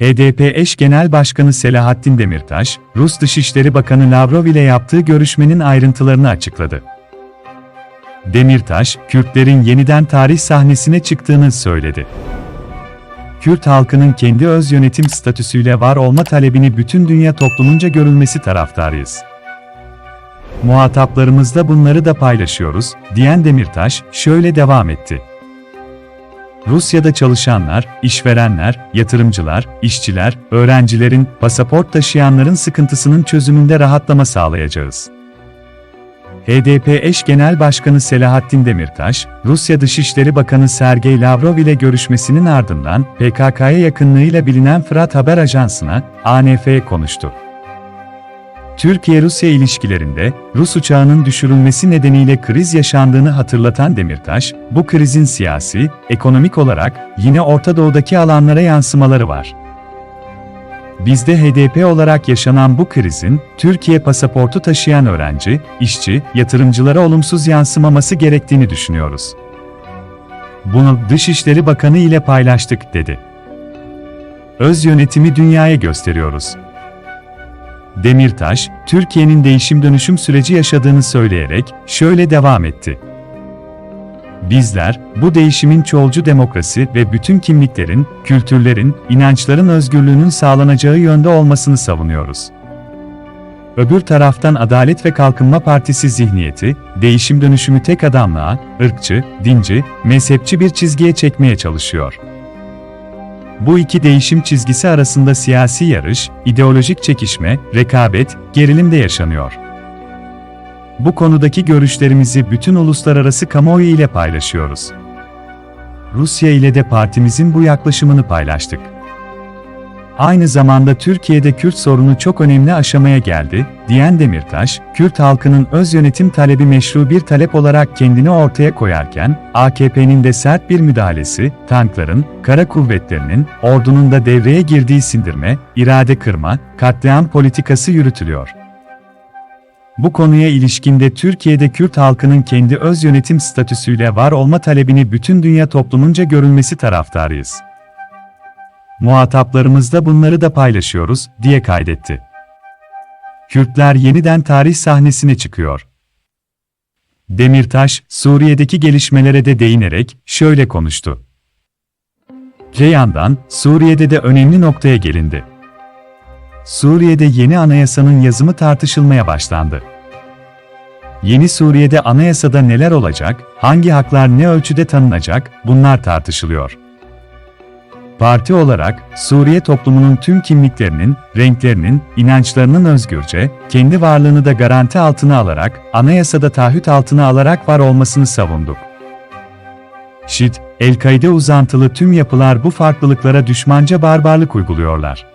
HDP eş genel başkanı Selahattin Demirtaş, Rus Dışişleri Bakanı Lavrov ile yaptığı görüşmenin ayrıntılarını açıkladı. Demirtaş, Kürtlerin yeniden tarih sahnesine çıktığını söyledi. Kürt halkının kendi öz yönetim statüsüyle var olma talebini bütün dünya toplumunca görülmesi taraftarıyız. Muhataplarımızda bunları da paylaşıyoruz, diyen Demirtaş, şöyle devam etti. Rusya'da çalışanlar, işverenler, yatırımcılar, işçiler, öğrencilerin, pasaport taşıyanların sıkıntısının çözümünde rahatlama sağlayacağız. HDP eş genel başkanı Selahattin Demirtaş, Rusya Dışişleri Bakanı Sergey Lavrov ile görüşmesinin ardından PKK'ya yakınlığıyla bilinen Fırat Haber Ajansı'na, ANF'ye konuştu. Türkiye-Rusya ilişkilerinde Rus uçağının düşürülmesi nedeniyle kriz yaşandığını hatırlatan Demirtaş, bu krizin siyasi, ekonomik olarak yine Orta Doğu'daki alanlara yansımaları var. Bizde HDP olarak yaşanan bu krizin, Türkiye pasaportu taşıyan öğrenci, işçi, yatırımcılara olumsuz yansımaması gerektiğini düşünüyoruz. Bunu Dışişleri Bakanı ile paylaştık, dedi. Öz yönetimi dünyaya gösteriyoruz. Demirtaş, Türkiye'nin değişim dönüşüm süreci yaşadığını söyleyerek şöyle devam etti. Bizler, bu değişimin çoğulcu demokrasi ve bütün kimliklerin, kültürlerin, inançların özgürlüğünün sağlanacağı yönde olmasını savunuyoruz. Öbür taraftan Adalet ve Kalkınma Partisi zihniyeti, değişim dönüşümü tek adamlığa, ırkçı, dinci, mezhepçi bir çizgiye çekmeye çalışıyor. Bu iki değişim çizgisi arasında siyasi yarış, ideolojik çekişme, rekabet, gerilim de yaşanıyor. Bu konudaki görüşlerimizi bütün uluslararası kamuoyu ile paylaşıyoruz. Rusya ile de partimizin bu yaklaşımını paylaştık. Aynı zamanda Türkiye'de Kürt sorunu çok önemli aşamaya geldi, diyen Demirtaş, Kürt halkının öz yönetim talebi meşru bir talep olarak kendini ortaya koyarken, AKP'nin de sert bir müdahalesi, tankların, kara kuvvetlerinin, ordunun da devreye girdiği sindirme, irade kırma, katliam politikası yürütülüyor. Bu konuya ilişkinde Türkiye'de Kürt halkının kendi öz yönetim statüsüyle var olma talebini bütün dünya toplumunca görülmesi taraftarıyız. Muhataplarımızda bunları da paylaşıyoruz, diye kaydetti. Kürtler yeniden tarih sahnesine çıkıyor. Demirtaş, Suriye'deki gelişmelere de değinerek şöyle konuştu. Ceyhan'dan, Suriye'de de önemli noktaya gelindi. Suriye'de yeni anayasanın yazımı tartışılmaya başlandı. Yeni Suriye'de anayasada neler olacak, hangi haklar ne ölçüde tanınacak, bunlar tartışılıyor. Parti olarak, Suriye toplumunun tüm kimliklerinin, renklerinin, inançlarının özgürce, kendi varlığını da garanti altına alarak, anayasada taahhüt altına alarak var olmasını savunduk. ŞİD, El-Kaide uzantılı tüm yapılar bu farklılıklara düşmanca barbarlık uyguluyorlar.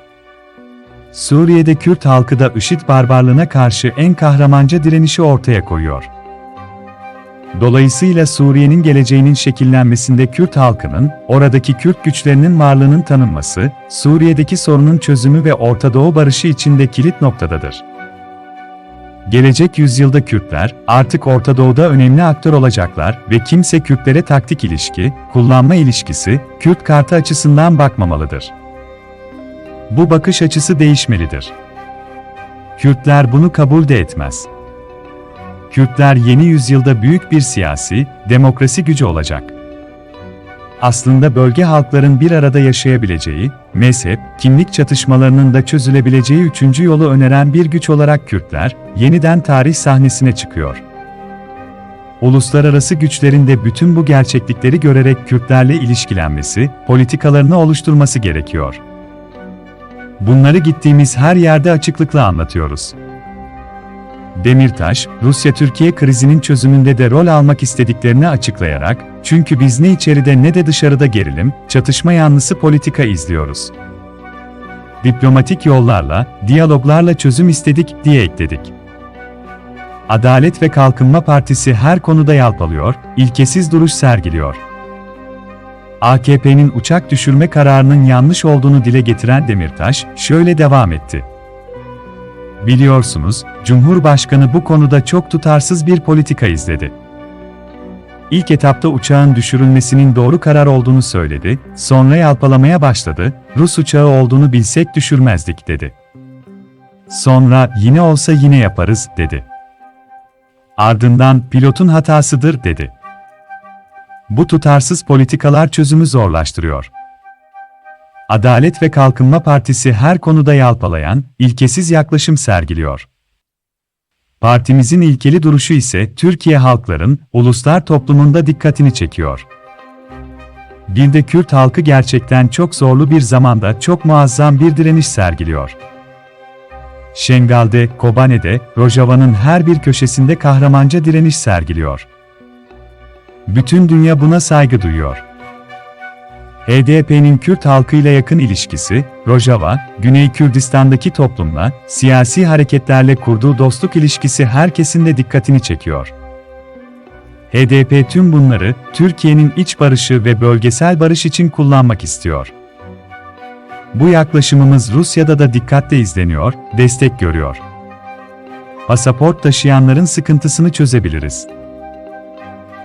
Suriye'de Kürt halkı da IŞİD barbarlığına karşı en kahramanca direnişi ortaya koyuyor. Dolayısıyla Suriye'nin geleceğinin şekillenmesinde Kürt halkının, oradaki Kürt güçlerinin varlığının tanınması, Suriye'deki sorunun çözümü ve Orta Doğu barışı içinde kilit noktadadır. Gelecek yüzyılda Kürtler, artık Orta Doğu'da önemli aktör olacaklar ve kimse Kürtlere taktik ilişki, kullanma ilişkisi, Kürt kartı açısından bakmamalıdır. Bu bakış açısı değişmelidir. Kürtler bunu kabul de etmez. Kürtler yeni yüzyılda büyük bir siyasi, demokrasi gücü olacak. Aslında bölge halkların bir arada yaşayabileceği, mezhep, kimlik çatışmalarının da çözülebileceği üçüncü yolu öneren bir güç olarak Kürtler, yeniden tarih sahnesine çıkıyor. Uluslararası güçlerin de bütün bu gerçeklikleri görerek Kürtlerle ilişkilenmesi, politikalarını oluşturması gerekiyor. Bunları gittiğimiz her yerde açıklıkla anlatıyoruz. Demirtaş, Rusya-Türkiye krizinin çözümünde de rol almak istediklerini açıklayarak, çünkü biz ne içeride ne de dışarıda gerilim, çatışma yanlısı politika izliyoruz. Diplomatik yollarla, diyaloglarla çözüm istedik diye ekledik. Adalet ve Kalkınma Partisi her konuda yalpalıyor, ilkesiz duruş sergiliyor. AKP'nin uçak düşürme kararının yanlış olduğunu dile getiren Demirtaş, şöyle devam etti. Biliyorsunuz, Cumhurbaşkanı bu konuda çok tutarsız bir politika izledi. ilk etapta uçağın düşürülmesinin doğru karar olduğunu söyledi, sonra yalpalamaya başladı, Rus uçağı olduğunu bilsek düşürmezdik dedi. Sonra yine olsa yine yaparız dedi. Ardından pilotun hatasıdır dedi. Bu tutarsız politikalar çözümü zorlaştırıyor. Adalet ve Kalkınma Partisi her konuda yalpalayan, ilkesiz yaklaşım sergiliyor. Partimizin ilkeli duruşu ise Türkiye halkların, uluslar toplumunda dikkatini çekiyor. Bir de Kürt halkı gerçekten çok zorlu bir zamanda çok muazzam bir direniş sergiliyor. Şengal'de, Kobane'de, Rojava'nın her bir köşesinde kahramanca direniş sergiliyor. Bütün dünya buna saygı duyuyor. HDP'nin Kürt halkıyla yakın ilişkisi, Rojava, Güney Kürdistan'daki toplumla, siyasi hareketlerle kurduğu dostluk ilişkisi herkesin de dikkatini çekiyor. HDP tüm bunları, Türkiye'nin iç barışı ve bölgesel barış için kullanmak istiyor. Bu yaklaşımımız Rusya'da da dikkatle izleniyor, destek görüyor. Pasaport taşıyanların sıkıntısını çözebiliriz.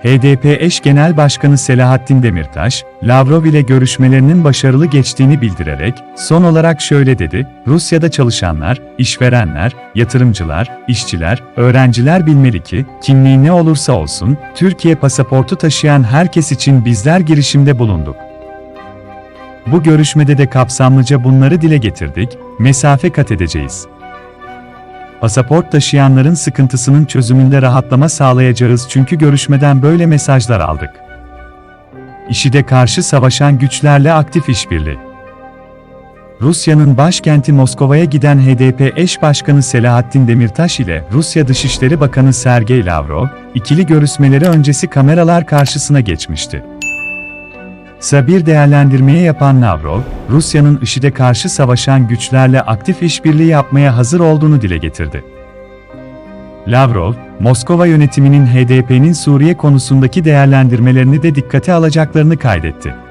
HDP eş genel başkanı Selahattin Demirtaş, Lavrov ile görüşmelerinin başarılı geçtiğini bildirerek, son olarak şöyle dedi, Rusya'da çalışanlar, işverenler, yatırımcılar, işçiler, öğrenciler bilmeli ki, kimliği ne olursa olsun, Türkiye pasaportu taşıyan herkes için bizler girişimde bulunduk. Bu görüşmede de kapsamlıca bunları dile getirdik, mesafe kat edeceğiz. Pasaport taşıyanların sıkıntısının çözümünde rahatlama sağlayacağız çünkü görüşmeden böyle mesajlar aldık. İşide karşı savaşan güçlerle aktif işbirliği. Rusya'nın başkenti Moskova'ya giden HDP eş başkanı Selahattin Demirtaş ile Rusya Dışişleri Bakanı Sergey Lavrov, ikili görüşmeleri öncesi kameralar karşısına geçmişti. Kısa bir değerlendirmeye yapan Lavrov, Rusya'nın IŞİD'e karşı savaşan güçlerle aktif işbirliği yapmaya hazır olduğunu dile getirdi. Lavrov, Moskova yönetiminin HDP'nin Suriye konusundaki değerlendirmelerini de dikkate alacaklarını kaydetti.